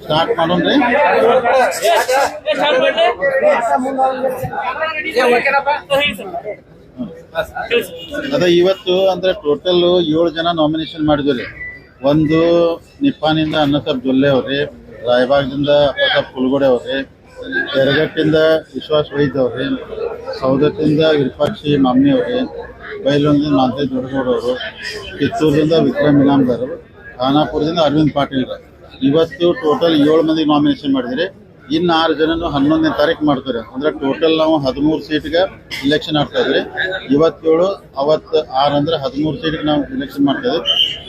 Start ಮಾಡೋಣ್ರಿ ಅದ ಇವತ್ತು ಅಂದ್ರೆ ಟೋಟಲ್ ಏಳು ಜನ ನಾಮಿನೇಷನ್ ಮಾಡಿದ್ವಿ ಒಂದು ನಿಪ್ಪಾನಿಂದ ಅನ್ನಸಬ್ ಜೊಲ್ಲೆ ಅವ್ರಿ, ರಾಯಬಾಗದಿಂದ ಅಪ್ಪಸಾಬ್ ಕುಲ್ಗೋಡೆ ಅವ್ರಿ ಯರಗಟ್ಟಿಂದ ವಿಶ್ವಾಸ ವೈದ್ಯವ್ರಿ ಸೌದತ್ತಿಂದ ವಿರೂಪಾಕ್ಷಿ ಮಮ್ಮಿಯವ್ರಿ ಬೈಲೂರಿಂದ ಮಾಂತೆ ದೊಡ್ಡಗೌಡವರು ಕಿತ್ತೂರಿಂದ ವಿಕ್ರಮ್ ಇನಾಮ್ದಾರ್ ಖಾನಾಪುರದಿಂದ ಅರವಿಂದ್ ಪಾಟೀಲ್ ಇವತ್ತು ಟೋಟಲ್ ಏಳು ಮಂದಿ ನಾಮಿನೇಷನ್ ಮಾಡಿದ್ರಿ ಇನ್ನು ಆರು ಜನನು ಹನ್ನೊಂದನೇ ತಾರೀಕು ಮಾಡ್ತಾರೆ. ಅಂದ್ರೆ ಟೋಟಲ್ ನಾವು ಹದಿಮೂರು ಸೀಟ್ಗೆ ಇಲೆಕ್ಷನ್ ಆಗ್ತಾ ಇದ್ರಿ ಇವತ್ತೇಳು, ಅವತ್ತು ಆರು ಅಂದ್ರೆ ಹದಿಮೂರು ಸೀಟ್ಗೆ ನಾವು ಇಲೆಕ್ಷನ್ ಮಾಡ್ತಾ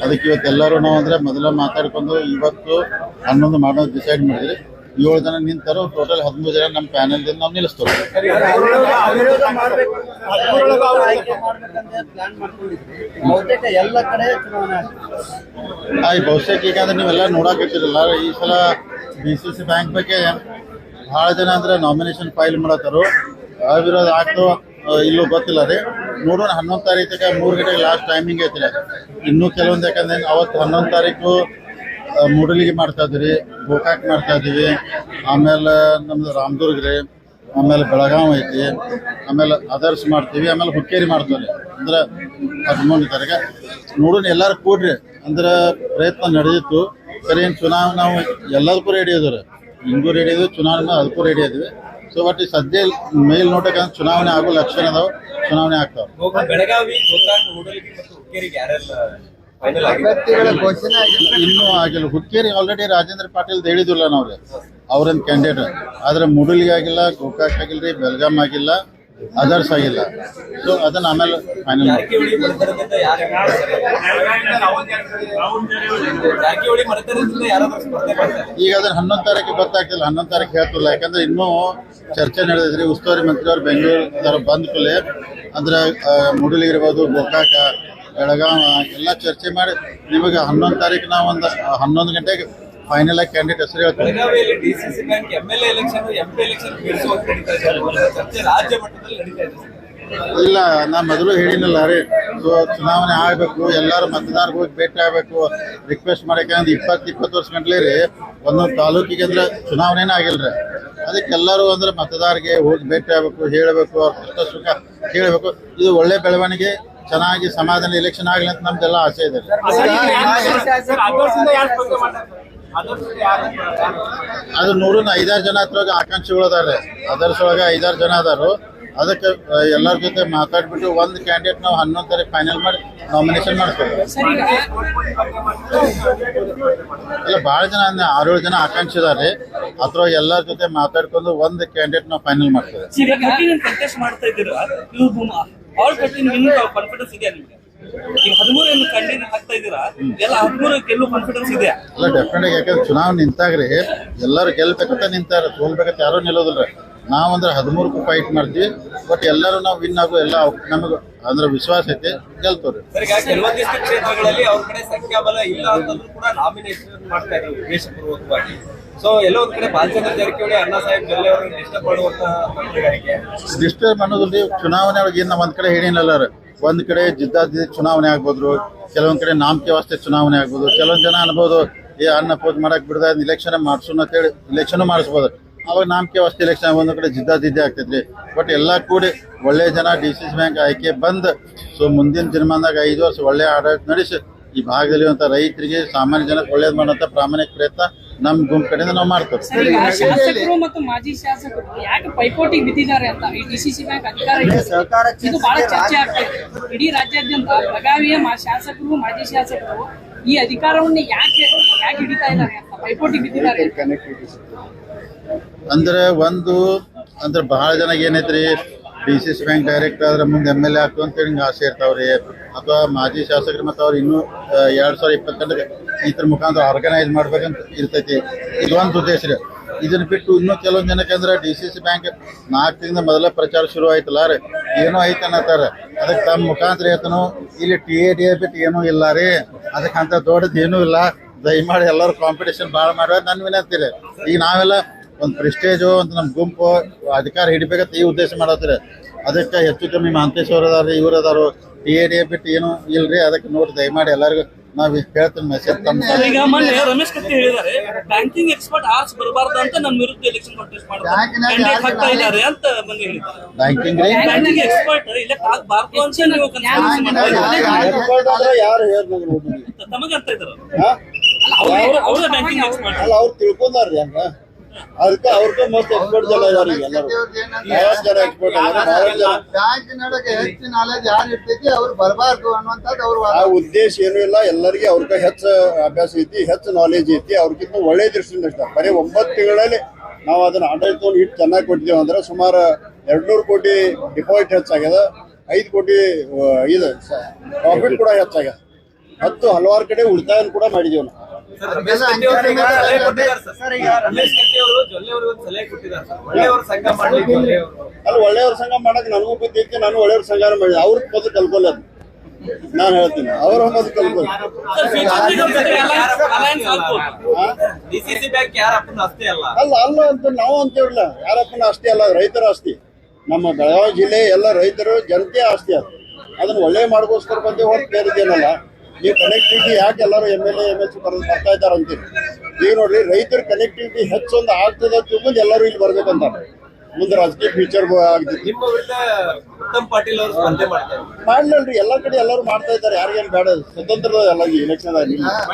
ಅದಕ್ಕೆ ಇವತ್ತು ಎಲ್ಲರೂ ನಾವು ಅಂದ್ರೆ ಮೊದಲ ಮಾತಾಡ್ಕೊಂಡು ಇವತ್ತು ಹನ್ನೊಂದು ಮಾಡೋದು ಡಿಸೈಡ್ ಮಾಡಿದ್ರಿ ಏಳು ಜನ ನಿಂತರು ಟೋಟಲ್ ಹದಿಮೂರು ಜನ ನಮ್ಮ ಪ್ಯಾನಲ್ದಿಂದ ನಾವು ನಿಲ್ಲಿಸ್ತೇವೆ. ಬಹುತೇಕ ಎಲ್ಲ ಕಡೆ ಚುನಾವಣೆ ಆಗ್ತದೆ. ಆ, ಈ ಬಹುಶಃ ಈಗ ನೀವೆಲ್ಲ ನೋಡಾಕತ್ತಿರಲ್ಲ ಈ ಸಲ ಬಿ ಸಿ ಸಿ ಬ್ಯಾಂಕ್ ಬಗ್ಗೆ ಬಹಳ ಜನ ಅಂದ್ರೆ ನಾಮಿನೇಷನ್ ಫೈಲ್ ಮಾಡತ್ತಾರು. ಅವಿರೋಧ ಆಗ್ತೋ ಇಲ್ಲೂ ಗೊತ್ತಿಲ್ಲ ರೀ. ನೋಡೋಣ ಹನ್ನೊಂದು ತಾರೀಕಿಗೆ ಮೂರು ಗಂಟೆಗೆ ಲಾಸ್ಟ್ ಟೈಮಿಂಗ್ ಐತಿ ಇನ್ನೂ ಕೆಲವೊಂದು ಯಾಕಂದ್ರೆ ಅವತ್ತು ಹನ್ನೊಂದು ತಾರೀಕು ಮೂಡಲಿಗೆ ಮಾಡ್ತಾ ಇದ್ರಿ ಗೋಕಾಕ್ ಮಾಡ್ತಾ ಇದೀವಿ ಆಮೇಲೆ ನಮ್ದು ರಾಮದುರ್ಗ ರೀ ಆಮೇಲೆ ಬೆಳಗಾವಿ ಐತಿ, ಆಮೇಲೆ ಅದರ್ಸ್ ಮಾಡ್ತೀವಿ, ಆಮೇಲೆ ಹುಕ್ಕೇರಿ ಮಾಡ್ತೀವಿ. ಅಂದ್ರೆ ಹದಿಮೂರನೇ ತಾರೀಕು ನೋಡೋಣ, ಎಲ್ಲಾರು ಕೂಡ್ರಿ. ಅಂದ್ರೆ ಪ್ರಯತ್ನ ನಡೆದಿತ್ತು. ಸರಿ ಏನು ಚುನಾವಣೆ ನಾವು ಎಲ್ಲದಕ್ಕೂ ರೆಡಿ ಇದ್ದಾರೆ ಹಿಂಗೂ ರೆಡಿ ಇದ್ವಿ, ಚುನಾವಣೆ ಅದಕ್ಕೂ ರೆಡಿ ಇದ್ವಿ. ಸೊ ಬಟ್ ಈ ಸದ್ಯ ಮೇಲ್ ನೋಟಕ್ಕೆ ಚುನಾವಣೆ ಆಗೋ ಲಕ್ಷಣ ಅದಾವ, ಚುನಾವಣೆ ಆಗ್ತಾವ. ಫೈನಲ್ ಆಗಿದೆ. ಅಭ್ಯರ್ಥಿಗಳ ಘೋಷಣೆ ಆಗಿಲ್ಲ ಇನ್ನೂ ಆಗಿಲ್ಲ. ಹುಕ್ಕೇರಿ ಆಲ್ರೆಡಿ ರಾಜೇಂದ್ರ ಪಾಟೀಲ್ ಹೇಳಿದಿಲ್ಲ ನಾವ್ರಿ. ಅವ್ರನ್ನ ಕ್ಯಾಂಡಿಡೇಟ್ ಆದ್ರೆ ಮುಡುಲಿ ಆಗಿಲ್ಲ ಗೋಕಾಕ್ ಆಗಿಲ್ಲ ರೀ ಬೆಲ್ಗಾಮ್ ಆಗಿಲ್ಲ ಅದರ್ಸ್ ಆಗಿಲ್ಲ. ಸೊ ಅದನ್ನ ಆಮೇಲೆ ಫೈನಲ್ ಜಾರಕಿಹೊಳಿ ಮತದಾರದಿಂದ ಯಾರು ಜಾರಕಿಹೊಳಿ ಮತದಾರದಿಂದ ಯಾರಾದ್ರೂ ಸ್ಪರ್ಧೆ ಮಾಡ್ತಾರೆ ಈಗ ಅದನ್ನ ಹನ್ನೊಂದು ತಾರೀಕು ಗೊತ್ತಾಗ್ತಿಲ್ಲ. ಹನ್ನೊಂದು ತಾರೀಕು ಹೇಳ್ತಿಲ್ಲ. ಯಾಕಂದ್ರೆ ಇನ್ನೂ ಚರ್ಚೆ ನಡೆದಿದ್ರಿ. ಉಸ್ತುವಾರಿ ಮಂತ್ರಿ ಅವ್ರು ಬೆಂಗಳೂರು ಬಂದ ಕೂಡಲೇ. ಅಂದ್ರೆ ಮುಡಲಿ ಇರ್ಬೋದು ಗೋಕಾಕ ಬೆಳಗಾವ ಎಲ್ಲ ಚರ್ಚೆ ಮಾಡಿ ನಿಮಗೆ ಹನ್ನೊಂದು ತಾರೀಕು ನಾವು ಒಂದು ಹನ್ನೊಂದು ಗಂಟೆಗೆ ಫೈನಲ್ ಆಗಿ ಕ್ಯಾಂಡಿಡೇಟ್ ಹೆಸರು ಹೇಳ್ತೀವಿ. ಬೆಳಗಾವಿಯಲ್ಲಿ DCC bank M L election M P election ಬಿಡಿಸುವ ನಡೀತಾ ಇದೆ. ಚರ್ಚೆ ರಾಜ್ಯ ಮಟ್ಟದಲ್ಲಿ ನಡೀತಾ ಇದೆ. ಇಲ್ಲ ನಾ ಮೊದಲು ಹೇಳಿನಲ್ಲ ರೀ ಸೊ ಚುನಾವಣೆ ಆಗಬೇಕು ಎಲ್ಲರೂ ಮತದಾರರಿಗೆ ಹೋಗಿ ಭೇಟಿ ಆಗಬೇಕು ರಿಕ್ವೆಸ್ಟ್ ಮಾಡಕ್ಕೆ ಇಪ್ಪತ್ತು ಇಪ್ಪತ್ತು ವರ್ಷ ಗಂಟ್ಲೆ ರೀ ಒಂದೊಂದು ತಾಲೂಕಿಗೆ ಅಂದ್ರೆ ಚುನಾವಣೆನೇ ಆಗಿಲ್ಲ ರೀ. ಅದಕ್ಕೆ ಎಲ್ಲರೂ ಅಂದ್ರೆ ಮತದಾರರಿಗೆ ಹೋಗಿ ಭೇಟಿ ಆಗಬೇಕು ಹೇಳಬೇಕು ಅವ್ರ ಕಷ್ಟ ಸುಖ ಕೇಳಬೇಕು. ಇದು ಒಳ್ಳೆ ಬೆಳವಣಿಗೆ ಚೆನ್ನಾಗಿ ಸಮಾಧಾನ ಎಲೆಕ್ಷನ್ ಆಗಲಿ ಅಂತ ನಮ್ದೆಲ್ಲ ಆಸೆ ಇದೆ. ಅದು ನೂರನ್ನ ಐದಾರು ಜನ ಹತ್ರ ಆಕಾಂಕ್ಷಿಗಳು ಅದಾರೆ. ಅದರ್ಸ್ ಒಳಗೆ ಐದಾರು ಜನ ಅದಾರು. ಅದಕ್ಕೆ ಎಲ್ಲರ ಜೊತೆ ಮಾತಾಡ್ಬಿಟ್ಟು ಒಂದು ಕ್ಯಾಂಡಿಡೇಟ್ ನಾವು ಹನ್ನೊಂದು ತಾರೀಕು ಫೈನಲ್ ಮಾಡಿ ನಾಮಿನೇಷನ್ ಮಾಡ್ತೇವೆ. ಇಲ್ಲ ಭಾಳ ಜನ ಅಂದ್ರೆ ಆರೇಳು ಜನ ಆಕಾಂಕ್ಷಿ ಇದಾರೆ ಅದ್ರ ಎಲ್ಲರ ಜೊತೆ ಮಾತಾಡ್ಕೊಂಡು ಒಂದು ಕ್ಯಾಂಡಿಡೇಟ್ ನಾವು ಫೈನಲ್ ಮಾಡ್ತೇವೆ. ಇದ್ದೀರಾ ಆಲ್ ಕಟ್ಟಿ ನಿಮ್ಗೆ ಕಾನ್ಫಿಡೆನ್ಸ್ ಇದೆಯಾ ನಿಮ್ಗೆ. ಈಗ ಹದಿಮೂರು ಕಂಡಿನ ಹಾಕ್ತಾ ಇದ್ದೀರಾ? ಎಲ್ಲ ಹದಿಮೂರು ಗೆಲ್ಲೋ ಕಾನ್ಫಿಡೆನ್ಸ್ ಇದೆಯಾ? ಅಲ್ಲ ಡೆಫಿನೆಟ್ ಆಗಿ ಯಾಕಂದ್ರೆ ಚುನಾವಣೆ ನಿಂತಾಗ್ರಿ ಎಲ್ಲರೂ ಗೆಲ್ಬೇಕಂತ ನಿಂತಾರ ಸೋಲ್ಬೇಕಂತ ಯಾರೂ ನಿಲ್ಲೋದಿಲ್ಲ ನಾವಂದ್ರೆ ಹದಿಮೂರಕ್ಕೂ ಫೈಟ್ ಮಾಡ್ತೀವಿ. ಬಟ್ ಎಲ್ಲರೂ ನಾವು ವಿನ್ ಆಗೋ ಎಲ್ಲ ನಮಗೆ ಅಂದ್ರೆ ವಿಶ್ವಾಸ ಐತಿ ಗೆಲ್ತವ್ರಿ. ಕೆಲವೊಂದಿಷ್ಟು ಕ್ಷೇತ್ರಗಳಲ್ಲಿ ಅವ್ರ ಕಡೆ ಸಂಖ್ಯಾಬಲ ಇಲ್ಲ ಅಂತಂದ್ರೂ ಕೂಡ ನಾಮಿನೇಷನ್ ಮಾಡ್ತಾ ಇದ್ರು. ಉದ್ದೇಶಪೂರ್ವಕವಾಗಿ ಸೊ ಎಲ್ಲೋ ಒಂದ್ ಕಡೆ ಬಾಲಚಂದ್ರ ಜಾರಕಿಹೊಳಿ, ಅಣ್ಣಾ ಸಾಹೇಬ್ ಜೊಲ್ಲೆ ಅವರನ್ನು ಡಿಸ್ಟರ್ಬ್ ಮಾಡುವಂತ ಡಿಸ್ಟರ್ಬ್ ಚುನಾವಣೆ ಒಳಗೆ ಏನು ಒಂದ್ ಕಡೆ ಹೇಳಿನಲ್ಲ ರೀ. ಒಂದ್ ಕಡೆ ಜಿದ್ದಾದಿ ಚುನಾವಣೆ ಆಗ್ಬೋದು ಕೆಲವೊಂದ್ ಕಡೆ ನಾಮಕೆ ವಾಸ್ತೆ ಚುನಾವಣೆ ಆಗ್ಬೋದು, ಕೆಲವೊಂದ್ ಜನ ಅನ್ಬೋದು, ಏ ಅನ್ನ ಪೋಸ್ ಮಾಡಕ್ ಬಿಡದ ಇಲೆಕ್ಷನ್ ಮಾಡ್ಸೋಣ ಅಂತ ಹೇಳಿ ಇಲೆಕ್ಷನ್ ಮಾಡಿಸ್ಬೋದು. ಅವಾಗ ನಾಮಕೆ ವಾಸ್ತೆ ಇಲೆಕ್ಷನ್ ಒಂದ್ ಕಡೆ ಜಿದ್ದಾಜಿದ್ದೆ ಆಗ್ತೈತ್ರಿ. ಬಟ್ ಎಲ್ಲ ಕೂಡಿ ಒಳ್ಳೆ ಜನ ಡಿ ಸಿ ಬ್ಯಾಂಕ್ ಆಯ್ಕೆ ಬಂದ್ ಸೊ ಮುಂದಿನ ದಿನಮಾನದಾಗ ಐದು ವರ್ಷ ಒಳ್ಳೆ ಆಡಳಿತ ನಡೆಸಿ, ಈ ಭಾಗದಲ್ಲಿರುವಂತ ರೈತರಿಗೆ ಸಾಮಾನ್ಯ ಜನಕ್ಕೆ ಒಳ್ಳೇದು ಮಾಡುವಂತ ಪ್ರಾಮಾಣಿಕ ಪ್ರಯತ್ನ ನಮ್ ಗುಂಪು ಕಡೆಯಿಂದ ನಾವು ಮಾಡ್ತೇವೆ ಶಾಸಕರು ಮತ್ತು ಮಾಜಿ ಶಾಸಕರು ಯಾಕೆ ಪೈಪೋಟಿ ಬಿದ್ದಿದ್ದಾರೆ ಅಂತ ಈ ಡಿಸಿಸಿ ಬ್ಯಾಂಕ್ ಅಧಿಕಾರ ಇದೆ. ಇದು ಬಹಳ ಚರ್ಚೆ ಆಗ್ತಾ ಇದೆ. ಇಡೀ ರಾಜ್ಯಾದ್ಯಂತ ಬೆಳಗಾವಿಯ ಮಾ ಶಾಸಕರು ಮಾಜಿ ಶಾಸಕರು ಈ ಅಧಿಕಾರವನ್ನು ಯಾಕೆ ಯಾಕೆ ಹಿಡಿತಾ ಇದ್ದಾರೆ ಅಂತ ಪೈಪೋಟಿ ಬಿದ್ದಿದ್ದಾರೆ ಅಂದ್ರೆ ಒಂದು ಅಂದ್ರೆ ಬಹಳ ಜನ ಏನೈತ್ರಿ D C C bank direct ಆದ್ರೆ ಮುಂದೆ ಎಂ ಎಲ್ ಎ ಆಗ್ತು ಅಂತೇಳಿ ಹಿಂಗೆ ಆಸೆ ಇರ್ತಾವ್ರಿ. ಅಥವಾ ಮಾಜಿ ಶಾಸಕರು ಮತ್ತು ಅವ್ರು ಇನ್ನೂ ಎರಡ್ ಸಾವಿರದ ಇಪ್ಪತ್ತೆಂಟಕ್ಕೆ ಇದ್ರ ಮುಖಾಂತರ ಆರ್ಗನೈಸ್ ಮಾಡ್ಬೇಕಂತ ಇರ್ತೈತಿ. ಇದು ಒಂದು ಉದ್ದೇಶ ಇದನ್ನ ಬಿಟ್ಟು ಇನ್ನೂ ಕೆಲವೊಂದು ಜನಕ್ಕೆ ಅಂದ್ರೆ ಡಿ ಸಿ ಸಿ ಬ್ಯಾಂಕ್ ನಾಲ್ಕು ತಿಂಗಳ ಮೊದಲ ಪ್ರಚಾರ ಶುರು ಆಯ್ತಲ್ಲ ರೀ. ಏನೋ ಐತೆ ಅನ್ನತ್ತಾರ. ಅದಕ್ಕೆ ತಮ್ಮ ಮುಖಾಂತರ ಹೇಳ್ತಾನು, ಇಲ್ಲಿ ಟಿ ಎ ಡಿ ಎ ಬಿಟ್ಟು ಏನೂ ಇಲ್ಲ ರೀ. ಅದಕ್ಕೆ ಅಂತ ದೊಡ್ಡದು ಏನೂ ಇಲ್ಲ. ದಯಮಾಡಿ ಎಲ್ಲರೂ ಕಾಂಪಿಟೇಷನ್ ಭಾಳ ಮಾಡುವ ನನ್ನ ವಿನಂತಿ ರೀ. ಈಗ ನಾವೆಲ್ಲ ಒಂದು ಪ್ರೆಸ್ಟೇಜು ಒಂದು ನಮ್ಮ ಗುಂಪು ಅಧಿಕಾರ ಹಿಡಿಬೇಕಂತ ಈ ಉದ್ದೇಶ ಮಾಡತ್ತೀರಿ ಅದಕ್ಕೆ ಹೆಚ್ಚು ಕಮ್ಮಿ ಮಹಂತೇಶ್ವರ ಅದಾರ ಇವ್ರು ಅದಾರು ಟಿ ಎ ಡಿ ಬಿಟ್ಟು ಏನು ಇಲ್ರಿ. ಅದಕ್ಕೆ ನೋಡಿ ದಯಮಾಡಿ ಎಲ್ಲರಿಗೂ ನಾವು ಹೇಳ್ತೀನಿ ಮೆಸೇಜ್ ಈಗ ಮೊನ್ನೆ ರಮೇಶ್ ಕತ್ತಿ ಹೇಳಿದ್ದಾರೆ ಬ್ಯಾಂಕಿಂಗ್ ಎಕ್ಸ್ಪರ್ಟ್ ಆರ್ಸ್ ಬರಬಾರ್ದು ಅಂತ ನನ್ನ ವಿರುದ್ಧ ಎಲೆಕ್ಷನ್ ಕಾಂಟೆಸ್ಟ್ ಮಾಡ್ತಾರೆ ಇದ್ದಾರೆ ಅಂತ ಬಂದು ಹೇಳಿದ್ದಾರೆ. ಬ್ಯಾಂಕಿಂಗ್ ರೀ? ಬ್ಯಾಂಕಿಂಗ್ ಎಕ್ಸ್ಪರ್ಟ್ ಇಲೆಕ್ಟ್ ಆಗಬಾರ್ದು ಅಂತ ನೀವು ಕನ್ಫರ್ಮೇಷನ್ ಮಾಡ್ತಾರೆ. ಯಾರು ಹೇಳ್ತಾರೆ ತಮಗೆ ಅಂತ ಇದ್ದಾರೆ ಅವರ? ಬ್ಯಾಂಕಿಂಗ್ ಎಕ್ಸ್ಪರ್ಟ್ ಅಲ್ಲ ಅವ್ರು ತಿಳ್ಕೊಂಡಾರ್ರಿ ಹಂಗ? ಅದಕ್ಕೆ ಅವ್ರಿಗೆ ಮಸ್ತ್ ಎಕ್ಸ್ಪರ್ಟ್ ಜನ ಇದಾರೆ ಈಗ ಎಲ್ಲರೂ. ಜನ ಎಕ್ಸ್ಪರ್ಟ್ ಬ್ಯಾಂಕಿನೊಳಗೆ ಹೆಚ್ಚು ನಾಲೆಜ್ ಯಾರು ಇರ್ತೈತಿ ಅವ್ರು ಬರಬಾರ್ದು ಅನ್ನುವಂಥದ್ದು ಅವ್ರ ಆ ಉದ್ದೇಶ ಏನು ಇಲ್ಲ ಎಲ್ಲರಿಗೆ ಅವ್ರಿಗೆ ಹೆಚ್ಚು ಅಭ್ಯಾಸ ಐತಿ ಹೆಚ್ಚು ನಾಲೆಜ್ ಐತಿ ಅವ್ರಿಗಿಂತ ಒಳ್ಳೆ ದೃಷ್ಟಿಯಿಂದ ಇಷ್ಟ ಬರೀ ಒಂಬತ್ತು ತಿಂಗಳಲ್ಲಿ ನಾವು ಅದನ್ನ ಆಡಳಿತವನ್ನು ಇಟ್ಟು ಚೆನ್ನಾಗಿ ಕೊಟ್ಟಿದ್ದೇವೆ ಅಂದ್ರೆ ಸುಮಾರು ಎರಡ್ನೂರು ಕೋಟಿ ಡಿಪಾಸಿಟ್ ಹೆಚ್ಚಾಗ್ಯದ ಐದು ಕೋಟಿ ಇದು ಪ್ರಾಫಿಟ್ ಕೂಡ ಹೆಚ್ಚಾಗ್ಯದ. ಹತ್ತು ಹಲವಾರು ಕಡೆ ಉಳಿತಾಯ ಕೂಡ ಮಾಡಿದ್ದೇವೆ ನಾವು. ಒಳ್ಳೆಯವ್ರ ಸಂಘ ಅಲ್ಲಿ ಒಳ್ಳೆಯವ್ರ ಮಾಡಕ್ ನನಗೂ ಬುದ್ಧಿ ನಾನು ಒಳ್ಳೆಯವ್ರ ಸಂಘ ಮಾಡಿದೆ. ಅವ್ರ ಮೊದಲು ಕಲ್ಕೊಲ್ಲ ಅದು ನಾನು ಹೇಳ್ತೀನಿ ಅವ್ರ ಮೊದಲು ಕಲ್ಕೊಳ್ಳಿ ಅಲ್ಲ ಅಂತ ನಾವು ಅಂತೇಳಿಲ್ಲ ಯಾರಪ್ಪನ ಆಸ್ತಿ ಅಲ್ಲ ರೈತರ ಆಸ್ತಿ. ನಮ್ಮ ಬೆಳಗಾವಿ ಜಿಲ್ಲೆ ಎಲ್ಲ ರೈತರು ಜನತೆ ಆಸ್ತಿ ಅದು. ಅದನ್ನ ಒಳ್ಳೆ ಮಾಡ್ಕೋಸ್ಕರ ಬಂದೇ ಹೊರತು ಬೇರೆದೇನಲ್ಲ ಈ ಕನೆಕ್ಟಿವಿಟಿ ಯಾಕೆ ಎಲ್ಲರೂ M L A M L C ಬರೋದು ಬರ್ತಾ ಇದ್ದಾರೆ ಅಂತೀರಿ? ಈಗ ನೋಡ್ರಿ, ರೈತರ ಕನೆಕ್ಟಿವಿಟಿ ಹೆಚ್ಚೊಂದು ಆಗ್ತದ ತಿಳ್ಕೊಂಡು ಎಲ್ಲರೂ ಇಲ್ಲಿ ಬರ್ಬೇಕಂತಾರೆ. ಮುಂದೆ ರಾಜಕೀಯ ಫ್ಯೂಚರ್ ಆಗ್ತೈತಿ ನಿಮ್ಮ ವಿರುದ್ಧ ಉತ್ತಮ್ ಪಾಟೀಲ್ ಅವರು ಸ್ಪರ್ಧೆ ಮಾಡ್ತಾರೆ ಮಾಡ್ಲಲ್ರಿ ಎಲ್ಲಾ ಕಡೆ ಎಲ್ಲರೂ ಮಾಡ್ತಾ ಇದ್ದಾರೆ ಯಾರಿಗೇನು ಬೇಡ ಸ್ವತಂತ್ರದ ಎಲ್ಲ ಎಲೆಕ್ಷನ್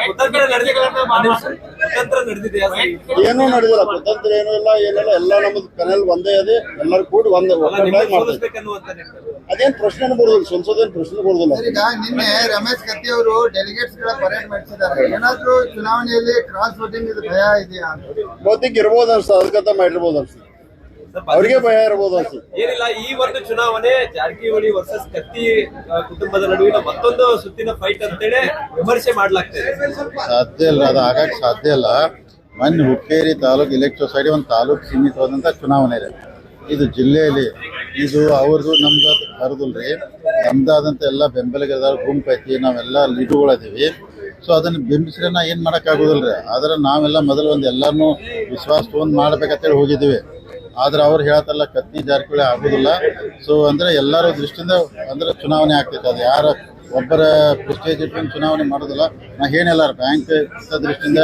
ಉತ್ತರ ಕಡೆ ನಡೆದಿದೆ ಸ್ವತಂತ್ರ? ಏನೂ ನಡೆದಿಲ್ಲ ಸ್ವತಂತ್ರ ಏನೂ ಇಲ್ಲ ಏನಿಲ್ಲ ಎಲ್ಲ ನಮ್ದು ಕನೆಲ್ ಒಂದೇ ಇದೆ ಎಲ್ಲರೂ ಕೂಡಿ ಒಂದೇ ಒಟ್ಟಾಗಿ ಮಾಡ್ತಾರೆ ಅದೇನ್ ಪ್ರಶ್ನೆ ಬರುದಿಲ್ಲ ಸಂಸದೇನ್ ಪ್ರಶ್ನೆ ಬರುದಿಲ್ಲ. ಈಗ ನಿನ್ನೆ ರಮೇಶ್ ಕತ್ತಿ ಅವರು ಡೆಲಿಗೇಟ್ಸ್ಗಳ ಪರೇಡ್ ಮಾಡಿಸಿದ್ದಾರೆ ಏನಾದ್ರೂ ಚುನಾವಣೆಯಲ್ಲಿ ಕ್ರಾಸ್ ವೋಟಿಂಗ್ ಇದು ಭಯ ಇದೆಯಾ? ಬಹುತೇಕ ಇರ್ಬೋದು ಅನ್ಸ ಅದಕ್ಕಂತ ಮಾಡಿರ್ಬೋದು ಅನ್ಸ ಸ್ವಲ್ಪ ಅವ್ರಿಗೆ ಭಯ ಇರಬಹುದು ಏನಿಲ್ಲ ಈ ಒಂದು ಚುನಾವಣೆ ಜಾರಕಿಹೊಳಿ ವರ್ಸಸ್ ಕತ್ತಿ ಕುಟುಂಬದ ನಡುವಿನ ಮತ್ತೊಂದು ಸುತ್ತಿನ ಫೈಟ್ ಅಂತೇಳಿ ವಿಮರ್ಶೆ ಮಾಡ್ಲಾಗ್ತದೆ ಸಾಧ್ಯ ಇಲ್ಲ ಅದು ಆಗಕ್ ಸಾಧ್ಯ ಇಲ್ಲ. ಮೊನ್ನೆ ಹುಕ್ಕೇರಿ ತಾಲೂಕು ಇಲೆಕ್ಟ್ ಸೊಸೈಟಿ ಒಂದು ತಾಲೂಕು ಸೀಮಿತವಾದಂಥ ಚುನಾವಣೆ ಇದೆ. ಇದು ಜಿಲ್ಲೆಯಲ್ಲಿ ಇದು ಅವ್ರದ್ದು ನಮ್ದು ರೀ ನಮ್ದಾದಂಥ ಎಲ್ಲ ಬೆಂಬಲಿಗರ ಗುಂಪು ಐತಿ ನಾವೆಲ್ಲ ಲೀಡುಗಳದೀವಿ ಸೊ ಅದನ್ನ ಬಿಂಬಿಸ್ರೆ ನಾ ಏನು ಮಾಡೋಕ್ಕಾಗೋದಿಲ್ಲ ರೀ ಆದ್ರೆ ನಾವೆಲ್ಲ ಮೊದಲು ಒಂದ್ ಎಲ್ಲರನ್ನೂ ವಿಶ್ವಾಸ ತೊಗೊಂಡು ಮಾಡ್ಬೇಕಂತೇಳಿ ಹೋಗಿದ್ದೀವಿ. ಆದ್ರೆ ಅವ್ರು ಹೇಳತ್ತಲ್ಲ, ಕತ್ತಿ ಜಾರಕಿಹೊಳಿ ಆಗೋದಿಲ್ಲ. ಸೊ ಅಂದ್ರೆ ಎಲ್ಲರ ದೃಷ್ಟಿಯಿಂದ ಅಂದ್ರೆ ಚುನಾವಣೆ ಆಗ್ತೈತೆ. ಅದು ಯಾರ ಒಬ್ಬರ ಪ್ರೆಸ್ಟೇಜ್ ಇಟ್ಕೊಂಡು ಚುನಾವಣೆ ಮಾಡೋದಿಲ್ಲ. ನಾ ಏನಿಲ್ಲ ಬ್ಯಾಂಕ್ ದೃಷ್ಟಿಯಿಂದ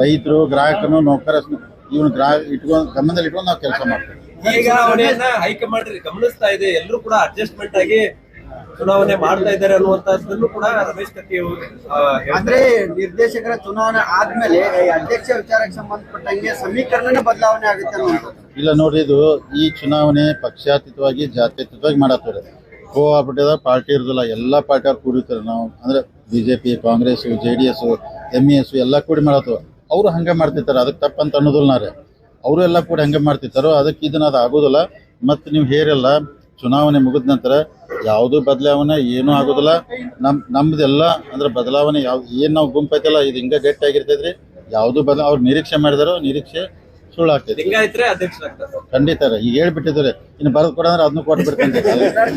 ರೈತರು, ಗ್ರಾಹಕರು ನೌಕರ ಇವನು ಗ್ರಾಹಕ ಇಟ್ಕೊಂಡು ಗಮನದಲ್ಲಿ ಇಟ್ಕೊಂಡು ನಾವು ಕೆಲಸ ಮಾಡ್ತೀವಿ. ಈಗ ಹೈಕಮಾಂಡ್ ಗಮನಿಸ್ತಾ ಇದೆ. ಎಲ್ಲರೂ ಕೂಡ ಅಡ್ಜಸ್ಟ್ಮೆಂಟ್ ಆಗಿ ಚುನಾವಣೆ ಮಾಡ್ತಾ ಇದ್ದಾರೆ ಅನ್ನುವಂತಹದ್ದನ್ನು ಕೂಡ ರಮೇಶ್ ಕತ್ತಿ ಅವರು ಅಂದ್ರೆ ನಿರ್ದೇಶಕರ ಚುನಾವಣೆ ಆದ್ಮೇಲೆ ಈ ಅಧ್ಯಕ್ಷ ವಿಚಾರಕ್ಕೆ ಸಂಬಂಧಪಟ್ಟಂಗೆ ಸಮೀಕರಣನೇ ಬದಲಾವಣೆ ಆಗುತ್ತೆ ಇಲ್ಲ ನೋಡ್ರಿ ಇದು ಈ ಚುನಾವಣೆ ಪಕ್ಷಾತೀತವಾಗಿ ಜಾತ್ಯತೀತವಾಗಿ ಮಾಡತ್ತಾರೆ ಕೋಆಪರೇಟಿವ್ ಪಾರ್ಟಿ ಇರೋದಿಲ್ಲ ಎಲ್ಲ ಪಾರ್ಟಿ ಅವ್ರು ಕೂಡಿರ್ತಾರೆ ನಾವು ಅಂದ್ರೆ BJP Congress J D S M E S ಎಲ್ಲ ಕೂಡಿ ಮಾಡತ್ತವ ಅವರು ಹಂಗೆ ಮಾಡ್ತಿರ್ತಾರೆ ಅದಕ್ಕೆ ತಪ್ಪಂತ ಅನ್ನೋದಿಲ್ಲ ನಾರೇ ಅವರು ಎಲ್ಲ ಕೂಡ ಹಂಗೆ ಮಾಡ್ತಿರ್ತಾರೋ ಅದಕ್ಕೆ ಇದನ್ನ ಅದು ಆಗೋದಿಲ್ಲ ಮತ್ತು ನೀವು ಹೇರಲ್ಲ ಚುನಾವಣೆ ಮುಗಿದ ನಂತರ ಯಾವುದೂ ಬದಲಾವಣೆ ಏನು ಆಗೋದಿಲ್ಲ. ನಮ್ ನಮ್ದೆಲ್ಲ ಅಂದ್ರೆ ಬದಲಾವಣೆ ಯಾವ ಏನು ನಾವು ಗುಂಪು ಐತಲ್ಲ ಇದು ಹಿಂಗೆ ಗಟ್ಟಿಯಾಗಿರ್ತೈತ್ರಿ. ಯಾವುದು ಬದಲ ಅವ್ರು ನಿರೀಕ್ಷೆ ಮಾಡಿದಾರೋ ನಿರೀಕ್ಷೆ ಸುಳ್ಳು ಆಗ್ತೈತಿ ಲಿಂಗಾಯತ್ರೆ ಅಧ್ಯಕ್ಷರಾಗ್ತಾರೆ. ಖಂಡಿತ ರೀ ಈಗ ಹೇಳ್ಬಿಟ್ಟಿದ್ರೆ ಇನ್ನು ಬರೋದು ಕೊಡ ಅಂದ್ರೆ ಅದನ್ನು ಕೊಟ್ಟು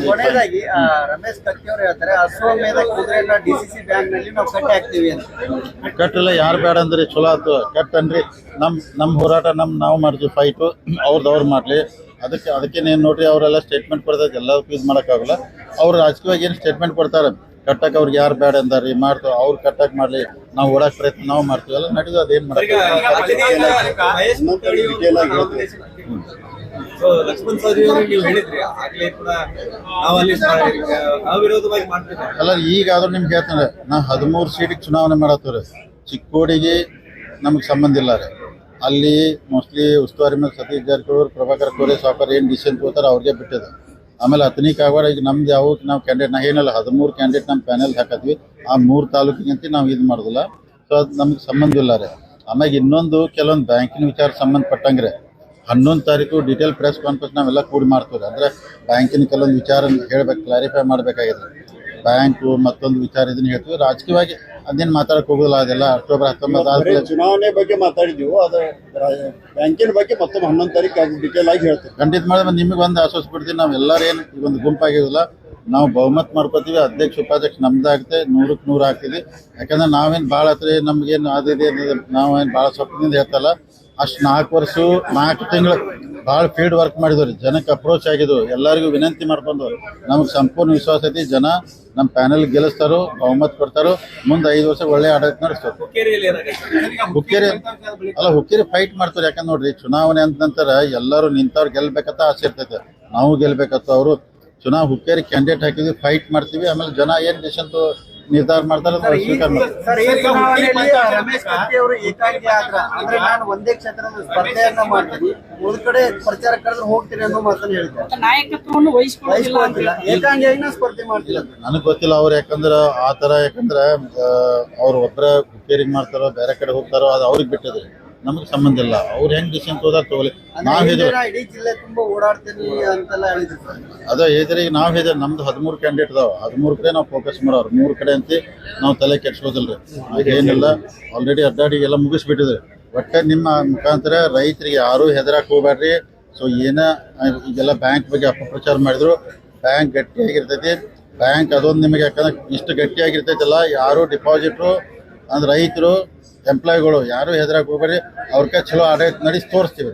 ಕೊನೆಯದಾಗಿ ಆ, ರಮೇಶ್ ಕತ್ತಿ ಅವರು ಹೇಳ್ತಾರೆ ಅಶ್ವಮೇಧ ಕುದುರೆನ ಡಿಸಿಸಿ ಬ್ಯಾಂಕ್ನಲ್ಲಿ ನಾವು ಕಟ್ಟಿ ಹಾಕ್ತೀವಿ ಅಂತ. ಕಟ್ಟಲ್ಲ ಯಾರು ಬೇಡ ಅಂದ್ರೆ ಚಲೋ ಆಯ್ತು ಕಟ್ ಅನ್ರಿ ನಮ್ ನಮ್ ಹೋರಾಟ ನಮ್ ನಾವು ಮಾಡ್ತೀವಿ ಫೈಟು ಅವ್ರದ್ದು ಅವ್ರು ಮಾಡ್ಲಿ. ಅದಕ್ಕೆ ಅದಕ್ಕೆ ಏನು ನೋಡ್ರಿ ಅವರೆಲ್ಲ ಸ್ಟೇಟ್ಮೆಂಟ್ ಕೊಡ್ತಾರೆ ಎಲ್ಲದಕ್ಕೂ ಇದು ಮಾಡೋಕ್ಕಾಗಲ್ಲ. ಅವ್ರು ರಾಜಕೀಯವಾಗಿ ಏನು ಸ್ಟೇಟ್ಮೆಂಟ್ ಕೊಡ್ತಾರೆ? ಕಟ್ಟಕ್ಕೆ ಅವ್ರಿಗೆ ಯಾರು ಬೇಡ ಅಂದಾರಿ ಮಾಡ್ತಾವ ಅವ್ರು ಕಟ್ಟಕ್ಕೆ ಮಾಡಲಿ ನಾವು ಓಡಾಕ್ ಪ್ರಯತ್ನ ನಾವು ಮಾಡ್ತೀವಲ್ಲ ನಡೆದು ಅದೇನು. So, ಲಕ್ಷ್ಮಣ್ ನೀವು ಹೇಳಿದ್ರಿ ಆಗ್ಲೇ ಕೂಡ ನಾವು ಅಲ್ಲಿ ಅವಿರೋಧವಾಗಿ ಮಾಡ್ತಿದ್ದೇವೆ ಅಲ್ಲ ಈಗಾದ್ರೂ ನಿಮ್ಗೆ ಹೇಳ್ತಾರೆ ನಾ ಹದಿಮೂರು ಸೀಟಿಗೆ ಚುನಾವಣೆ ಮಾಡತ್ತವ್ರಿ. ಚಿಕ್ಕೋಡಿಗೆ ನಮಗೆ ಸಂಬಂಧ ಇಲ್ಲ ರೀ. ಅಲ್ಲಿ ಮೋಸ್ಟ್ಲಿ ಉಸ್ತುವಾರಿ ಮೇಲೆ ಸತೀಶ್ ಜಾರಕಿಹೊಳಿ, ಪ್ರಭಾಕರ್ ಕೋರೆ, ಸಾಕರ್ ಏನು ಡಿಸಿಷನ್ ತಗೋತಾರೆ ಅವ್ರಿಗೆ ಬಿಟ್ಟಿದೆ. ಆಮೇಲೆ ಹತ್ತನೇ ಕಾಗವಾಡ ಈಗ ನಮ್ದು ಯಾವ ನಾವು ಕ್ಯಾಂಡಿಡೇಟ್ ನಾ ಏನಿಲ್ಲ, ಹದಿಮೂರು ಕ್ಯಾಂಡಿಡೇಟ್ ನಮ್ಮ ಪ್ಯಾನೆಲ್ ಹಾಕತ್ವಿ. ಆ ಮೂರು ತಾಲೂಕಿಗಂತ ನಾವು ಇದು ಮಾಡೋದಿಲ್ಲ. ಸೊ ಅದು ನಮ್ಗೆ ಸಂಬಂಧ ಇಲ್ಲ ರೀ. ಆಮ್ಯಾಗ ಇನ್ನೊಂದು ಕೆಲವೊಂದು ಬ್ಯಾಂಕಿನ ವಿಚಾರ ಸಂಬಂಧಪಟ್ಟಂಗೆ ರೀ ಹನ್ನೊಂದು ತಾರೀಕು ಡಿಟೇಲ್ ಪ್ರೆಸ್ ಕಾನ್ಫರೆನ್ಸ್ ನಾವೆಲ್ಲ ಕೂಡಿ ಮಾಡ್ತೀವಿ ಅಂದರೆ ಬ್ಯಾಂಕಿನ ಕೆಲವೊಂದು ವಿಚಾರ ಹೇಳ್ಬೇಕು ಕ್ಲಾರಿಫೈ ಮಾಡಬೇಕಾಗಿದೆ. ಬ್ಯಾಂಕು ಮತ್ತೊಂದು ವಿಚಾರ ಇದನ್ನು ಹೇಳ್ತೀವಿ. ರಾಜಕೀಯವಾಗಿ ಅದೇನು ಮಾತಾಡಕ್ಕೆ ಹೋಗೋದಿಲ್ಲ ಅದೆಲ್ಲ ಅಕ್ಟೋಬರ್ ಹತ್ತೊಂಬತ್ತು ಆದ್ಮೇಲೆ. ಚುನಾವಣೆ ಬಗ್ಗೆ ಮಾತಾಡಿದ್ವಿ ಅದು ಬ್ಯಾಂಕಿನ ಬಗ್ಗೆ ಮತ್ತೊಮ್ಮೆ ಹನ್ನೊಂದು ತಾರೀಕು ಡಿಟೇಲ್ ಆಗಿ ಹೇಳ್ತೀವಿ ಖಂಡಿತ ಮಾಡಿದ್ರೆ ನಿಮಗೆ ಒಂದು ಆಶ್ವಾಸ ಬಿಡ್ತೀವಿ ನಾವು ಏನು ಈಗ ಒಂದು ಗುಂಪಾಗಿರೋದಿಲ್ಲ ನಾವು ಬಹುಮತ ಮಾಡ್ಕೋತೀವಿ ಅಧ್ಯಕ್ಷ ಉಪಾಧ್ಯಕ್ಷ ನಮ್ದಾಗುತ್ತೆ ನೂರಕ್ಕೆ ನೂರು ಆಗ್ತೀವಿ. ಯಾಕಂದ್ರೆ ನಾವೇನು ಭಾಳ ಹತ್ರ ನಮ್ಗೇನು ಅದಿದೆ ನಾವು ನಾವೇನು ಭಾಳ ಸ್ವಪ್ನದಿಂದ ಹೇಳ್ತಲ್ಲ ಅಷ್ಟು ನಾಲ್ಕು ವರ್ಷ ನಾಲ್ಕು ತಿಂಗಳು ಭಾಳ ಫೀಲ್ಡ್ ವರ್ಕ್ ಮಾಡಿದವ್ರಿ. ಜನಕ್ಕೆ ಅಪ್ರೋಚ್ ಆಗಿದ್ವು ಎಲ್ಲರಿಗೂ ವಿನಂತಿ ಮಾಡ್ಕೊಂಡು ನಮ್ಗೆ ಸಂಪೂರ್ಣ ವಿಶ್ವಾಸ ಐತಿ. ಜನ ನಮ್ಮ ಪ್ಯಾನೆಲ್ ಗೆಲ್ಲಿಸ್ತಾರೋ ಬಹುಮತ ಕೊಡ್ತಾರೋ ಮುಂದೆ ಐದು ವರ್ಷ ಒಳ್ಳೆ ಆಡಳಿತ ನಡೆಸ್ತಾರೆ. ಹುಕ್ಕೇರಿ ಅಲ್ಲ ಹುಕ್ಕೇರಿ ಫೈಟ್ ಮಾಡ್ತಾರೆ. ಯಾಕಂದ್ರೆ ನೋಡ್ರಿ ಚುನಾವಣೆ ಅಂದ ನಂತರ ಎಲ್ಲರೂ ನಿಂತವ್ರು ಗೆಲ್ಬೇಕಂತ ಆಸೆ ಇರ್ತೈತೆ. ನಾವು ಗೆಲ್ಬೇಕತ್ತ ಅವರು. ಚುನಾವ್ ಹುಕ್ಕೇರಿ ಕ್ಯಾಂಡಿಡೇಟ್ ಹಾಕಿದ್ವಿ ಫೈಟ್ ಮಾಡ್ತೀವಿ. ಆಮೇಲೆ ಜನ ಏನ್ ಡಿಸಿಷನ್ ನಿರ್ಧಾರ ಮಾಡ್ತಾರೆ ಅದನ್ನ ಸ್ವೀಕಾರ ಮಾಡ್ತಾರೆ? ಸರ್ ಈ ಚುನಾವಣೆಯಲ್ಲಿ ರಮೇಶ್ ಕತ್ತಿ ಅವರು ಏಕಾಂಗಿ ಆದ್ರ ಅಂದ್ರೆ ನಾನು ಒಂದೇ ಕ್ಷೇತ್ರದ ಸ್ಪರ್ಧೆಯನ್ನ ಮಾಡ್ತೀನಿ. ಒಂದ್ ಕಡೆ ಪ್ರಚಾರ ಕರೆದ್ರೆ ಹೋಗ್ತೀನಿ ಅನ್ನೋ ಮಾತನ್ನ ಹೇಳಿದ್ದಾರೆ. ನಾಯಕತ್ವವನ್ನು ವಹಿಸಿಕೊಳ್ಳೋದಿಲ್ಲ ಅಂತ ವಹಿಸ್ಕೊಳ್ತಿಲ್ಲ ಏಕಾಂಗಿಯಾಗಿ ಸ್ಪರ್ಧೆ ಮಾಡ್ತಿಲ್ಲ ನನಗೆ ಗೊತ್ತಿಲ್ಲ ಅವ್ರು ಯಾಕಂದ್ರ ಆ ತರ ಯಾಕಂದ್ರ ಅವ್ರು ಒಬ್ಬರ ರಿಪೇರಿಂಗ್ ಮಾಡ್ತಾರೋ ಬೇರೆ ಕಡೆ ಹೋಗ್ತಾರೋ ಅದು ಅವ್ರಿಗೆ ಬಿಟ್ಟದ್ರಿ ನಮಗೆ ಸಂಬಂಧ ಇಲ್ಲ. ಅವ್ರು ಹೆಂಗ್ ಡಿಸಿಷನ್ ತಗೋದಾರ ತಗೋಲಿ. ನಾವ್ ಹೇಳಿದ್ರು ಇಡೀ ಜಿಲ್ಲೆ ತುಂಬಾ ಓಡಾಡ್ತೀನಿ ಅಂತೆಲ್ಲ ಹೇಳಿದ್ರು ಸರ್. ಅದ ಹೇಳಿದ್ರೆ ಈಗ ನಾವ್ ಹೇಳಿದ್ರೆ ನಮ್ದು ಹದಿಮೂರು ಕ್ಯಾಂಡಿಡೇಟ್ ಅದಾವ ಹದಿಮೂರು ಕಡೆ ನಾವು ಫೋಕಸ್ ಮಾಡೋರು. ಮೂರು ಕಡೆ ಅಂತ ನಾವು ತಲೆ ಕೆಡ್ಸ್ಕೋದಿಲ್ರಿ ಏನಿಲ್ಲ. ಆಲ್ರೆಡಿ ಅಡ್ಡಾಡಿ ಎಲ್ಲ ಮುಗಿಸ್ಬಿಟ್ಟಿದ್ರಿ ಒಟ್ಟೆ ನಿಮ್ಮ ಮುಖಾಂತರ ರೈತರಿಗೆ ಯಾರು ಹೆದರಾಕ್ ಹೋಗ್ಬೇಡ್ರಿ ಸೊ ಏನ ಈಗೆಲ್ಲ ಬ್ಯಾಂಕ್ ಬಗ್ಗೆ ಅಪಪ್ರಚಾರ ಮಾಡಿದ್ರು. ಬ್ಯಾಂಕ್ ಗಟ್ಟಿಯಾಗಿರ್ತೈತಿ. ಬ್ಯಾಂಕ್ ಅದೊಂದು ನಿಮಗೆ ಯಾಕಂದ್ರೆ ಇಷ್ಟು ಗಟ್ಟಿಯಾಗಿರ್ತೈತಲ್ಲ ಯಾರು ಡಿಪಾಸಿಟ್ರು ಅಂದ್ರೆ ರೈತರು ಎಂಪ್ಲಾಯಿಗಳು ಯಾರು ಹೆದರಾಗ ಹೋಗ್ಬೇಡಿ ಅವ್ರ ಕೈ ಚಲೋ ಆಡಳಿತ ನಡೆಸಿ ತೋರಿಸ್ತೀವಿ.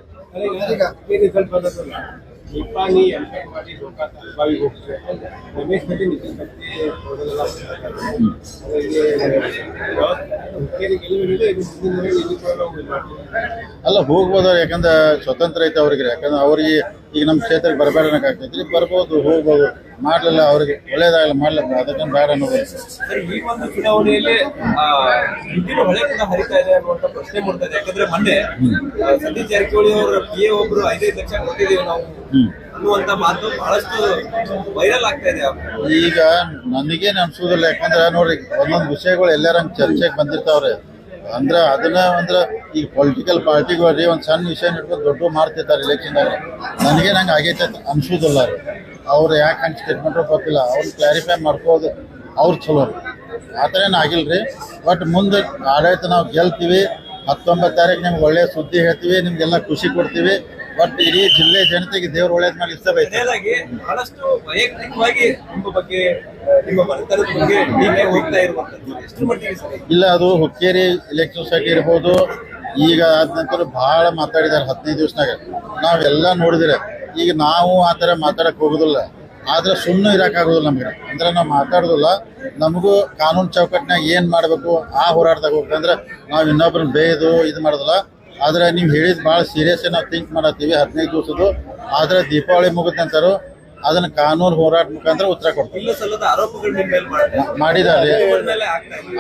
ಅಲ್ಲ ಹೋಗ್ಬೋದು ಯಾಕಂದ್ರೆ ಸ್ವತಂತ್ರ ಐತೆ ಅವ್ರಿಗೆ ಯಾಕಂದ್ರೆ ಅವ್ರಿಗೆ ಈಗ ನಮ್ಮ ಕ್ಷೇತ್ರಕ್ಕೆ ಬರಬೇಡ ಅನ್ನೋಕ್ಕಾಗ್ತೈತಿ ಬರ್ಬೋದು ಹೋಗ್ಬೋದು ಮಾಡಲಿಲ್ಲ ಅವ್ರಿಗೆ ಒಳ್ಳೇದಾಗಲ್ಲ ಮಾಡಲಿಲ್ಲ ಅದಕ್ಕೆ ಬೇಡ ಅನ್ನೋದು ಸರ್ ಈ ಒಂದು ಚುನಾವಣೆಯಲ್ಲಿ ಆ, ದುಡ್ಡಿನ ಹೊಳೆ ಕೂಡ ಹರಿತಾ ಇದೆ ಅನ್ನುವಂತ ಪ್ರಶ್ನೆ ಮೂಡ್ತಾ ಇದೆ. ಯಾಕಂದ್ರೆ ಮೊನ್ನೆ ಆ, ಸತೀಶ್ ಜಾರಕಿಹೊಳಿ ಅವರ ಪಿ ಎ ಒಬ್ರು ಐದೈದು ಲಕ್ಷ ಕೊಟ್ಟಿದ್ದೀವಿ ನಾವು. ಅನ್ನುವಂತ ಮಾತು ಬಹಳಷ್ಟು ವೈರಲ್ ಆಗ್ತಾ ಇದೆ. ಈಗ ನನಗೇನು ಅನ್ಸೋದಿಲ್ಲ ಯಾಕಂದ್ರೆ ನೋಡ್ರಿ ಒಂದೊಂದು ವಿಷಯಗಳು ಎಲ್ಲಾರ ಚರ್ಚೆಗೆ ಬಂದಿರ್ತಾವ್ರೆ. ಅಂದ್ರೆ ಅದನ್ನ ಅಂದ್ರೆ ಈ ಪೊಲಿಟಿಕಲ್ ಪಾರ್ಟಿಗಳು ಒಂದು ಸಣ್ಣ ವಿಷಯ ಇಟ್ಕೊಂಡು ದೊಡ್ಡ ಮಾಡ್ತಿರ್ತಾರೆ ಇಲೆಕ್ಷನ್ದಾಗ ನನಗೆ ನಂಗೆ ಆಗೈತೆ ಅನ್ಸೋದಿಲ್ಲ ರೀ ಅವ್ರು ಯಾಕೆ ಹಂಗೆ ಗೊತ್ತಿಲ್ಲ ಅವ್ರು ಕ್ಲಾರಿಫೈ ಮಾಡ್ಕೋದು ಅವ್ರು ಚಲೋ ಆ ಥರ ಏನು ಆಗಿಲ್ಲ ರೀ ಬಟ್ ಮುಂದೆ ಆಡಳಿತ ನಾವು ಗೆಲ್ತೀವಿ, ಹತ್ತೊಂಬತ್ತು ತಾರೀಕು ನಿಮ್ಗೆ ಒಳ್ಳೆಯ ಸುದ್ದಿ ಹೇಳ್ತೀವಿ, ನಿಮಗೆಲ್ಲ ಖುಷಿ ಕೊಡ್ತೀವಿ. ಬಟ್ ಇಡೀ ಜಿಲ್ಲೆ ಜನತೆಗೆ ದೇವ್ರ ಒಳ್ಳೇದ್ ಮೇಲೆ ಇಷ್ಟ ಬೇಕು ಬಹಳಷ್ಟು ವೈಯಕ್ತಿಕವಾಗಿ ನಿಮ್ಮ ಬಗ್ಗೆ ನಿಮ್ಮ ಬಗ್ಗೆ ಹೋಗ್ತಾ ಇರುವಂತದ್ದು ಎಷ್ಟು ಮಟ್ಟಿಗೆ ಸರಿ? ಇಲ್ಲ ಅದು ಹುಕ್ಕೇರಿ ಎಲೆಕ್ಷನ್ ಸೈಟ್ ಇರ್ಬೋದು. ಈಗ ಆದ ನಂತರ ಬಹಳ ಮಾತಾಡಿದಾರೆ ಹದಿನೈದು ದಿವಸನಾಗ. ನಾವೆಲ್ಲ ನೋಡಿದ್ರೆ ಈಗ ನಾವು ಆ ಥರ ಮಾತಾಡಕ್ ಹೋಗೋದಿಲ್ಲ. ಆದ್ರೆ ಸುಮ್ಮನೆ ಇರೋಕ್ಕಾಗೋದಿಲ್ಲ ನಮ್ಗೆ. ಅಂದ್ರೆ ನಾವು ಮಾತಾಡೋದಿಲ್ಲ. ನಮಗೂ ಕಾನೂನು ಚೌಕಟ್ಟಿನಾಗ ಏನು ಮಾಡಬೇಕು ಆ ಹೋರಾಟದಾಗ ಹೋಗ್ತಂದ್ರೆ ನಾವು ಇನ್ನೊಬ್ರನ್ನ ಬೇಯದು ಇದು ಮಾಡೋದಿಲ್ಲ. ಆದ್ರೆ ನೀವು ಹೇಳಿದ ಭಾಳ ಸೀರಿಯಸ್ ನಾವು ಥಿಂಕ್ ಮಾಡತ್ತೀವಿ ಹದಿನೈದು ದಿವಸದ್ದು. ಆದರೆ ದೀಪಾವಳಿ ಮುಗಿದ ನಂತರ ಅದನ್ನ ಕಾನೂನು ಹೋರಾಟ ಮುಖಾಂತರ ಉತ್ತರ ಕೊಡ್ತೀವಿ. ಇಲ್ಲ ಸಲ್ಲದ ಆರೋಪಗಳು ನಿಮ್ಮ ಮೇಲೆ ಮಾಡ್ತಾರೆ ಮಾಡಿದ್ದಾರೆ.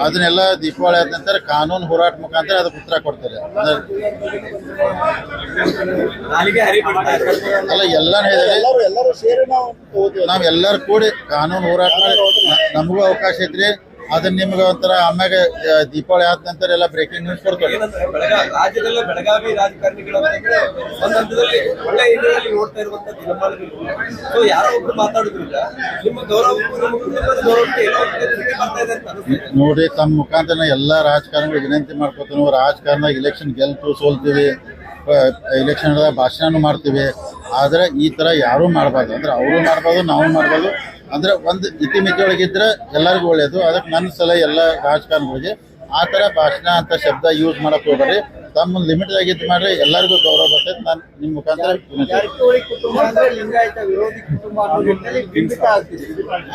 ಅದನ್ನೆಲ್ಲ ದೀಪಾವಳಿ ಆದ ನಂತರ ಕಾನೂನು ಹೋರಾಟ ಮುಖಾಂತರ ಅದಕ್ಕೆ ಉತ್ತರ ಕೊಡ್ತಾರೆ. ಅಲ್ಲ ಎಲ್ಲ ಹೇಳಿದ್ರೆ ಎಲ್ಲರೂ ಎಲ್ಲರೂ ಸೇರಿ ನಾವು ಎಲ್ಲರೂ ಕೂಡಿ ಕಾನೂನು ಹೋರಾಟ ನಮಗೂ ಅವಕಾಶ ಐತ್ರಿ ಅದನ್ನ ನಿಮ್ಗೆ ಒಂಥರ ಆಮ್ಯಾಗ ದೀಪಾವಳಿ ಆದ ನಂತರ ಎಲ್ಲ ಬ್ರೇಕಿಂಗ್ ನ್ಯೂಸ್ ಕೊಡ್ತಾರೆ ಬೆಳಗಾವಿ ರಾಜ್ಯದಲ್ಲೇ ಬೆಳಗಾವಿ ರಾಜಕಾರಣಿಗಳು ಅಂತಂದ್ರೆ ಒಂದ್ ಹಂತದಲ್ಲಿ ಒಳ್ಳೆ ಇದರಲ್ಲಿ ನೋಡ್ತಾ ಇರುವಂತ ದಿನಮಾನಗಳು. ಸೊ ಯಾರೋ ಒಬ್ರು ಮಾತಾಡಿದ್ರಿಂದ ನಿಮ್ಮ ಗೌರವಕ್ಕೂ ನಿಮ್ಮ ಕುಟುಂಬದ ಗೌರವಕ್ಕೆ ಎಲ್ಲೋ ಒಂದ್ ಕಡೆ ಧಕ್ಕೆ ಬರ್ತಾ ಇದೆ ಅಂತ ಅನಿಸ್ತಿದೆ ನೋಡ್ರಿ ತಮ್ಮ ಮುಖಾಂತರ ಎಲ್ಲಾ ರಾಜಕಾರಣಿಗಳು ವಿನಂತಿ ಮಾಡ್ಕೋತೀವಿ ರಾಜಕಾರಣ ರಾಜಕಾರಣದಾಗ ಇಲೆಕ್ಷನ್ ಗೆಲ್ತು ಸೋಲ್ತೀವಿ. ಇಲೆಕ್ಷನ್ ಭಾಷಣ ಮಾಡ್ತೀವಿ. ಆದ್ರೆ ಈ ತರ ಯಾರು ಮಾಡಬಾರ್ದು. ಅಂದ್ರೆ ಅವರು ಮಾಡ್ಬೋದು ನಾವು ಮಾಡ್ಬೋದು ಅಂದ್ರೆ ಒಂದು ಒಳಗಿದ್ರೆ ಎಲ್ಲರಿಗೂ ಒಳ್ಳೇದು. ಅದಕ್ಕೆ ನನ್ನ ಸಲ ಎಲ್ಲ ರಾಜಕಾರಣಿಗಳಿಗೆ ಆ ತರ ಭಾಷಣ ಅಂತ ಶಬ್ದ ಯೂಸ್ ಮಾಡಕ್ ಹೋಗ್ರಿ ತಮ್ಮ ಲಿಮಿಟ್ ಆಗಿದ್ದು ಮಾಡ್ರಿ ಎಲ್ಲರಿಗೂ ಗೌರವ ಬರ್ತೈತೆ. ನಾನು ನಿಮ್ಮ ಮುಖಾಂತರ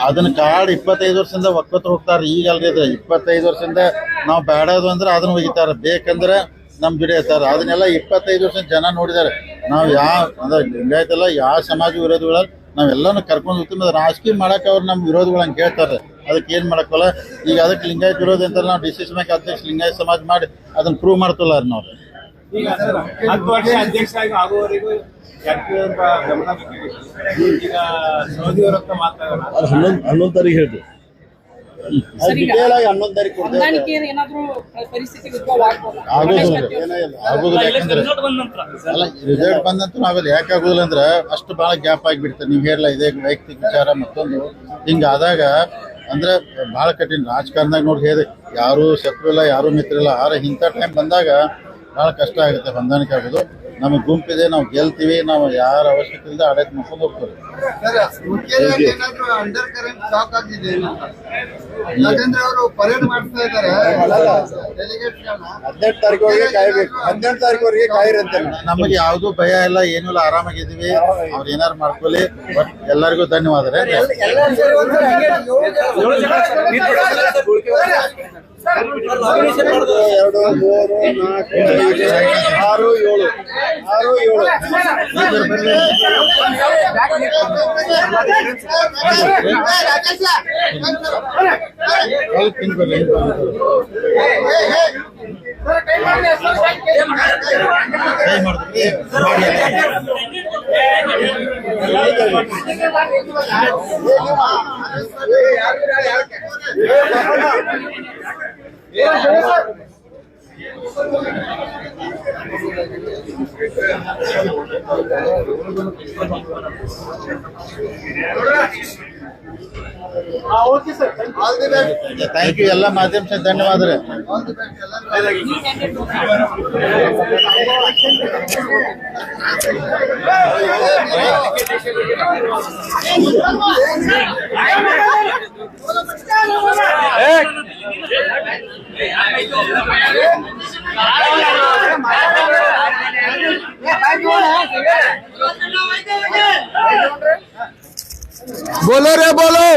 ಅದನ್ನ ಕಾರ್ಡ್ ಇಪ್ಪತ್ತೈದು ವರ್ಷದಿಂದ ಒಕ್ಕತ್ತು ಹೋಗ್ತಾರ. ಈಗ ಅಲ್ರಿ ಇಪ್ಪತ್ತೈದು ವರ್ಷದಿಂದ ನಾವು ಬೇಡದು ಅಂದ್ರೆ ಅದನ್ನ ಒಗಿತಾರ. ಬೇಕಂದ್ರೆ ನಮ್ ಬಿಡಿ ಐತಾರ ಅದನ್ನೆಲ್ಲ ಇಪ್ಪತ್ತೈದು ವರ್ಷ ಜನ ನೋಡಿದಾರೆ. ನಾವು ಯಾವ ಅಂದ್ರೆ ಲಿಂಗಾಯತ ಯಾವ ಸಮಾಜ ವಿರೋಧಿಗಳ ನಾವೆಲ್ಲಾನು ಕರ್ಕೊಂಡು ಹೋಗ್ತೀವಿ ಅದು ರಾಜಕೀಯ ಮಾಡಕ್ಕೆ ಅವ್ರು ನಮ್ಮ ವಿರೋಧಗಳು ಹಂಗೆ ಕೇಳ್ತಾರೆ ಅದಕ್ಕೆ ಏನು ಮಾಡಕ್ಕಲ್ಲ? ಈಗ ಅದಕ್ಕೆ ಲಿಂಗಾಯತ್ ವಿರೋಧಿ ಅಂತ ನಾವು ಡಿ ಸಿ ಸಿ ಅಧ್ಯಕ್ಷ ಲಿಂಗಾಯತ್ ಸಮಾಜ ಮಾಡಿ ಅದನ್ನ ಪ್ರೂವ್ ಮಾಡ್ತಲ್ಲ ನಾವು. ಈಗ ಹತ್ತು ವರ್ಷ ಆಗುವವರೆಗೂ ಅದು ಹನ್ನೊಂದು ಹನ್ನೊಂದು ತಾರೀಕು ಹೇಳ್ತೀವಿ ಆಗಿ ಹನ್ನೊಂದು ತಾರೀಕು ರಿಸಲ್ಟ್ ಬಂದ ನಂತರ. ಅಲ್ಲ ರಿಸಲ್ಟ್ ಬಂದಂತೂ ಆಗೋದು ಯಾಕೆ ಆಗೋದಿಲ್ಲ ಅಂದ್ರೆ ಅಷ್ಟು ಬಹಳ ಗ್ಯಾಪ್ ಆಗಿಬಿಡ್ತಾರೆ ನೀವು ಹೇಳಲ್ಲ ಇದೇ ವೈಯಕ್ತಿಕ ವಿಚಾರ ಮತ್ತೊಂದು. ಹಿಂಗಾದಾಗ ಅಂದ್ರೆ ಬಹಳ ಕಠಿಣ. ರಾಜಕಾರಣದಾಗ ನೋಡಿ ಹೇಳಿ ಯಾರು ಶತ್ರು ಇಲ್ಲ ಯಾರು ಮಿತ್ರ ಇಲ್ಲ. ಆದ್ರೆ ಇಂಥ ಟೈಮ್ ಬಂದಾಗ ಬಹಳ ಕಷ್ಟ ಆಗುತ್ತೆ ಹೊಂದಾಣಿಕೆ ಆಗೋದು. ನಮಗೆ ಗುಂಪಿದೆ ನಾವು ಗೆಲ್ತೀವಿ ನಾವು ಯಾರ ಅವಶ್ಯಕತೆ ಇಲ್ಲದೆ ಆಡಕ್ಕೆ ಮಾಡ್ಕೊಂಡು ಹೋಗ್ತಾರೆ ಹದಿನೆಂಟು ತಾರೀಕುವರೆಗೆ ಕಾಯ್ಬೇಕು ಹದಿನೆಂಟು ತಾರೀಕುವರೆಗೆ ಕಾಯಿರಂತೆ ನಮಗೆ ಯಾವ್ದು ಭಯ ಇಲ್ಲ ಏನಿಲ್ಲ ಇಲ್ಲ ಆರಾಮಾಗಿದ್ದೀವಿ ಅವ್ರು ಏನಾರು ಮಾಡ್ಕೊಳ್ಳಿ ಬಟ್ ಎಲ್ಲರಿಗೂ ಧನ್ಯವಾದ ಎರಡು ಮೂರು ನಾಲ್ಕು ಐದು ಆರು ಏಳು. ಆರು ಏಳು. ಸ್ವಲ್ಪ ಹಿಂಗ್ ಬರ್ರಿ, ಥ್ಯಾಂಕ್ ಯು ಎಲ್ಲ ಮಾಧ್ಯಮ ಧನ್ಯವಾದ ರೀ বলো রে বলো।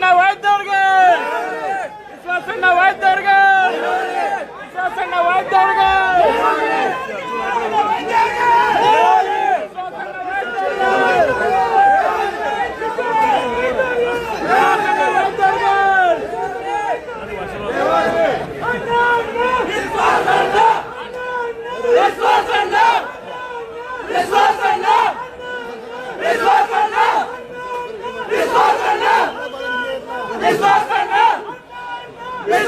ವಿಶ್ವಾಸನ್ನ ವೈದ್ಯರಿಗೆ ವಿಶ್ವಾಸನ್ನ ವೈದ್ಯರಿಗೆ ವಿಶ್ವಾಸನ್ನ ವೈದ್ಯರಿಗೆ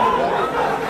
Vamos!